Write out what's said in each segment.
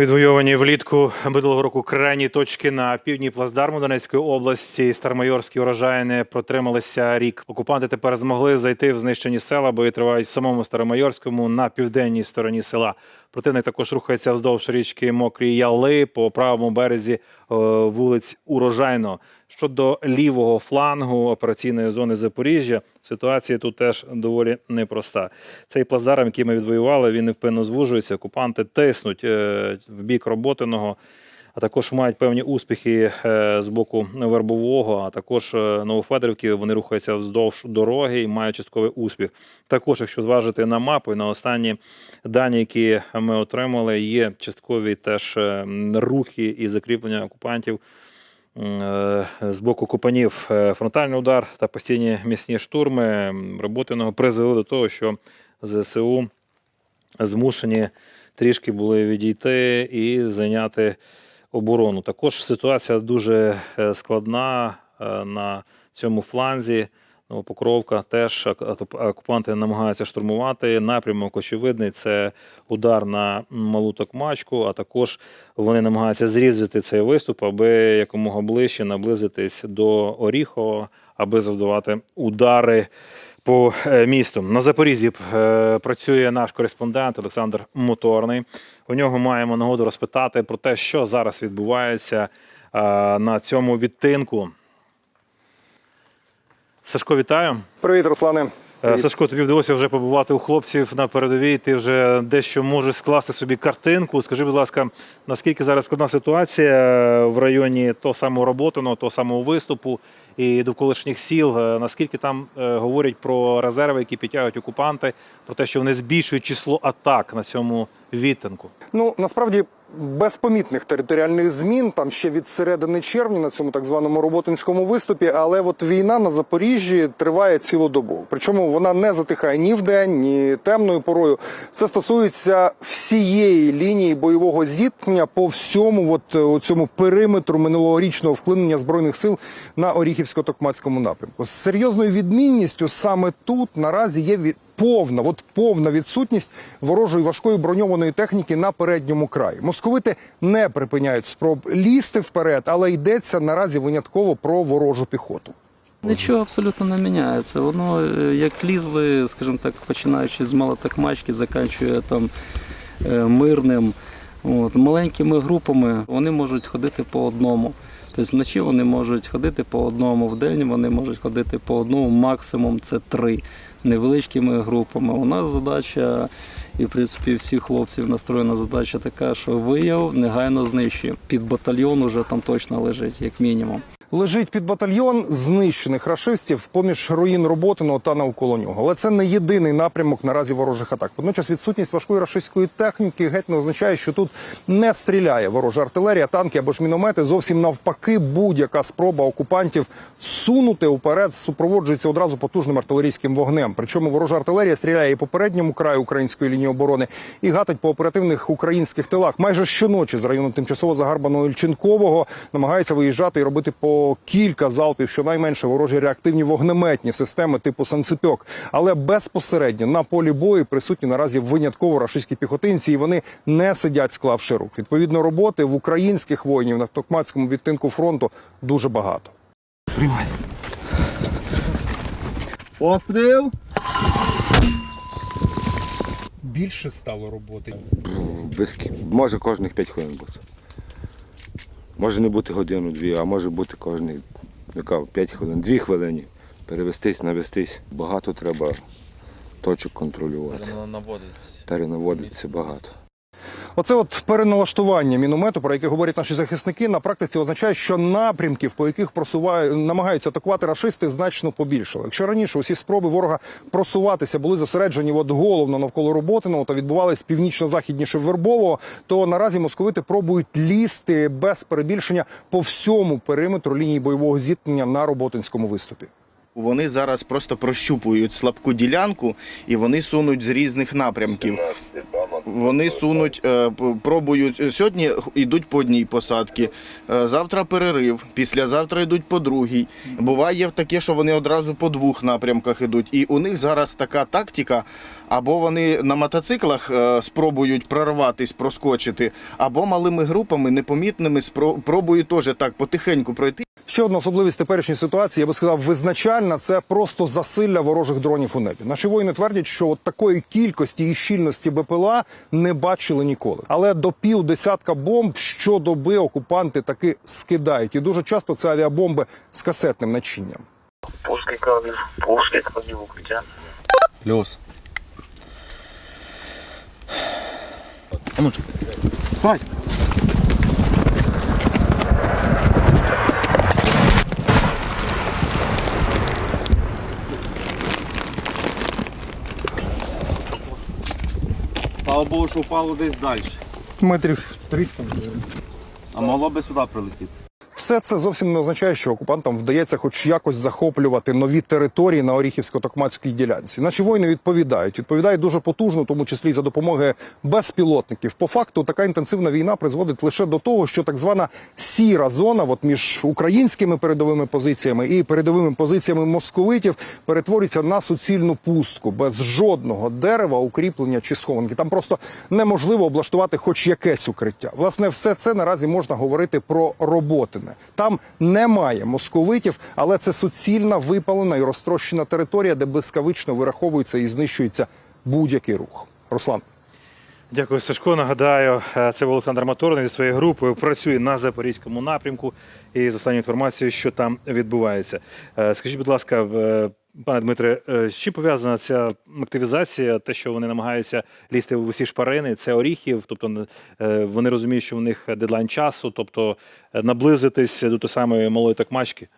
Відвойовані влітку минулого року крайні точки на півдні плацдарму Донецької області. Старомайорські урожайни протрималися рік. Окупанти тепер змогли зайти в знищені села, бої тривають в самому Старомайорському на південній стороні села. Противник також рухається вздовж річки Мокрі Яли по правому березі е, вулиць Урожайно. Щодо лівого флангу операційної зони Запоріжжя, ситуація тут теж доволі непроста. Цей плацдарм, який ми відвоювали, він невпинно звужується. Окупанти тиснуть е, в бік роботиного, а також мають певні успіхи е, з боку Вербового, а також е, Новофедорівки. Вони рухаються вздовж дороги і мають частковий успіх. Також, якщо зважити на мапу на останні дані, які ми отримали, є часткові теж е, рухи і закріплення окупантів з боку купанів фронтальний удар та постійні місні штурми м, роботиного призвели до того, що ЗСУ змушені трішки були відійти і зайняти оборону. Також ситуація дуже е, складна е, на цьому фланзі. Покровка теж ок- окупанти намагаються штурмувати. Напрямок очевидний це удар на малу токмачку, а також вони намагаються зрізати цей виступ, аби якомога ближче наблизитись до Оріхова, аби завдавати удари по е, місту. На Запоріжжі е, працює наш кореспондент Олександр Моторний. У нього маємо нагоду розпитати про те, що зараз відбувається е, на цьому відтинку. Сашко, вітаю. Привіт, Руслане. Е, Сашко, тобі вдалося вже побувати у хлопців на передовій. Ти вже дещо можеш скласти собі картинку. Скажи, будь ласка, наскільки зараз складна ситуація в районі того самого Роботиного, того самого виступу і довколишніх сіл? Е, Наскільки там е, говорять про резерви, які підтягують окупанти, про те, що вони збільшують число атак на цьому відтинку? Ну насправді без помітних територіальних змін там ще від середини червня на цьому так званому роботинському виступі. Але от війна на Запоріжжі триває цілодобово. Причому вона не затихає ні вдень, ні темною порою. Це стосується всієї лінії бойового зіткнення по всьому, от е, цьому периметру минулорічного вклинення збройних сил на Оріхівсько-Токмацькому напрямку. З серйозною відмінністю саме тут наразі є від повна, от повна відсутність ворожої важкої броньованої техніки на передньому краї. Московити не припиняють спроб лізти вперед, але йдеться наразі винятково про ворожу піхоту. Нічого абсолютно не міняється. Воно е, як лізли, скажімо так, починаючи з малотакмачки, заканчує там е, мирним. От, маленькими групами вони можуть ходити по одному. Тобто вночі вони можуть ходити по одному, в день вони можуть ходити по одному, максимум це три невеличкими групами. У нас задача, і в принципі всіх хлопців настроєна задача така, що вияв негайно знищує. Під батальйон уже там точно лежить, як мінімум. Лежить під батальйон знищених рашистів поміж руїн Роботиного та навколо нього. Але це не єдиний напрямок наразі ворожих атак. Водночас відсутність важкої рашистської техніки геть не означає, що тут не стріляє ворожа артилерія, танки або ж міномети. Зовсім навпаки, будь-яка спроба окупантів сунути уперед супроводжується одразу потужним артилерійським вогнем. Причому ворожа артилерія стріляє і по передньому краю української лінії оборони, і гатить по оперативних українських тилах. Майже щоночі з району тимчасово загарбаного Ільченкового намагається виїжджати і робити по кілька залпів, щонайменше ворожі реактивні вогнеметні системи типу санцепьок. Але безпосередньо на полі бою присутні наразі винятково рашистські піхотинці, і вони не сидять, склавши рук. Відповідно, роботи в українських воїнів на токмацькому відтинку фронту дуже багато. Постріл! Більше стало роботи. Без, може кожних 5 хвилин бути. Може не бути годину-дві, а може бути кожні п'ять 5 хвилин, 2 хвилини. Перевестись, навестись. Багато треба точок контролювати. Перенаводиться багато. Оце от переналаштування міномету, про яке говорять наші захисники, на практиці означає, що напрямків, по яких просувають, намагаються атакувати рашисти, значно побільшало. Якщо раніше усі спроби ворога просуватися були зосереджені от головно навколо Роботиного та відбувались північно-західніше Вербового, то наразі московити пробують лізти без перебільшення по всьому периметру лінії бойового зіткнення на Роботинському виступі. Вони зараз просто прощупують слабку ділянку і вони сунуть з різних напрямків. Вони сунуть, е, пробують. е, Сьогодні йдуть по одній посадці, е, завтра перерив, післязавтра йдуть по другій. Буває таке, що вони одразу по двох напрямках йдуть. І у них зараз така тактика, або вони на мотоциклах спробують прорватись, проскочити, або малими групами, непомітними, спро- пробують теж так потихеньку пройти. Ще одна особливість теперішньої ситуації, я би сказав, визначальна це просто засилля ворожих дронів у небі. Наші воїни твердять, що от такої кількості і щільності БПЛА не бачили ніколи. Але до пів десятка бомб щодоби окупанти таки скидають. І дуже часто це авіабомби з касетним начинням. Пушки кладів, пушки кладів укриття. Плюс. Слава Богу, що впало десь далі. Метрів 300. А могло би сюди прилетіти. Все це зовсім не означає, що окупантам вдається хоч якось захоплювати нові території на Оріхівсько-Токмацькій ділянці. Наші воїни відповідають. Відповідають дуже потужно, тому числі за допомогою безпілотників. По факту, така інтенсивна війна призводить лише до того, що так звана сіра зона, от між українськими передовими позиціями і передовими позиціями московитів, перетворюється на суцільну пустку без жодного дерева, укріплення чи схованки. Там просто неможливо облаштувати хоч якесь укриття. Власне, все це наразі можна говорити про роботине. Там немає московитів, але це суцільна випалена і розтрощена територія, де блискавично вираховується і знищується будь-який рух. Руслан. Дякую, Сашко. Нагадаю, е, це був Олександр Моторний зі своєю групою. Працює на запорізькому напрямку. І з останньою інформацією, що там відбувається. Е, Скажіть, будь ласка, е, пане Дмитре, е, з чим пов'язана ця активізація? Те, що вони намагаються лізти в усі шпарини, це оріхів, тобто е, вони розуміють, що в них дедлайн часу, тобто е, наблизитись до тої самої малої токмачки.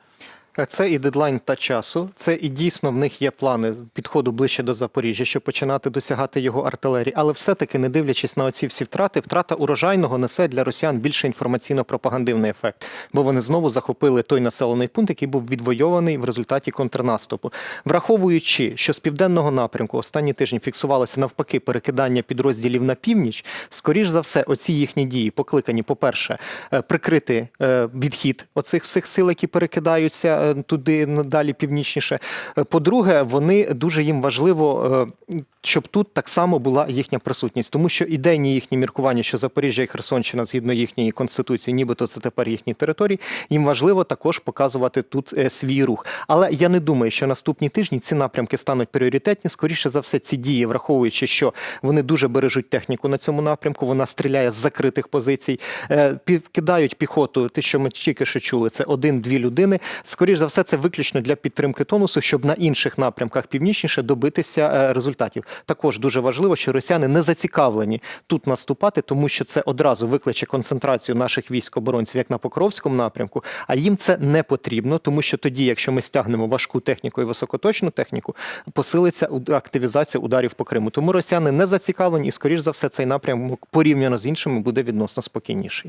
Це і дедлайн та часу. Це і дійсно в них є плани підходу ближче до Запоріжжя, щоб починати досягати його артилерії. Але все-таки, не дивлячись на оці всі втрати, втрата урожайного несе для росіян більше інформаційно-пропагандивний ефект, бо вони знову захопили той населений пункт, який був відвойований в результаті контрнаступу. Враховуючи, що з південного напрямку останні тижні фіксувалося навпаки перекидання підрозділів на північ, скоріш за все, оці їхні дії покликані, по-перше, е, прикрити е, відхід оцих всіх сил, які перекидаються е, туди далі північніше. Е, По-друге, вони дуже їм важливо, е, щоб тут так само була їхня присутність, тому що ідейні їхні міркування, що Запоріжжя і Херсонщина згідно їхньої конституції, нібито це тепер їхні території. Їм важливо також показувати тут е, свій рух. Але я не думаю, що наступні тижні ці напрямки стануть пріоритетні. Скоріше за все, ці дії, враховуючи, що вони дуже бережуть техніку на цьому напрямку. Вона стріляє з закритих позицій, е, кидають піхоту. Те, що ми тільки що чули, це один-дві людини. Скоріше за все, це виключно для підтримки тонусу, щоб на інших напрямках північніше добитися е, результатів. Також дуже важливо, що росіяни не зацікавлені тут наступати, тому що це одразу викличе концентрацію наших військ-оборонців як на Покровському напрямку. А їм це не потрібно, тому що тоді, якщо ми стягнемо важку техніку і високоточну техніку, посилиться активізація ударів по Криму. Тому росіяни не зацікавлені, і скоріш за все, цей напрямок порівняно з іншими буде відносно спокійніший.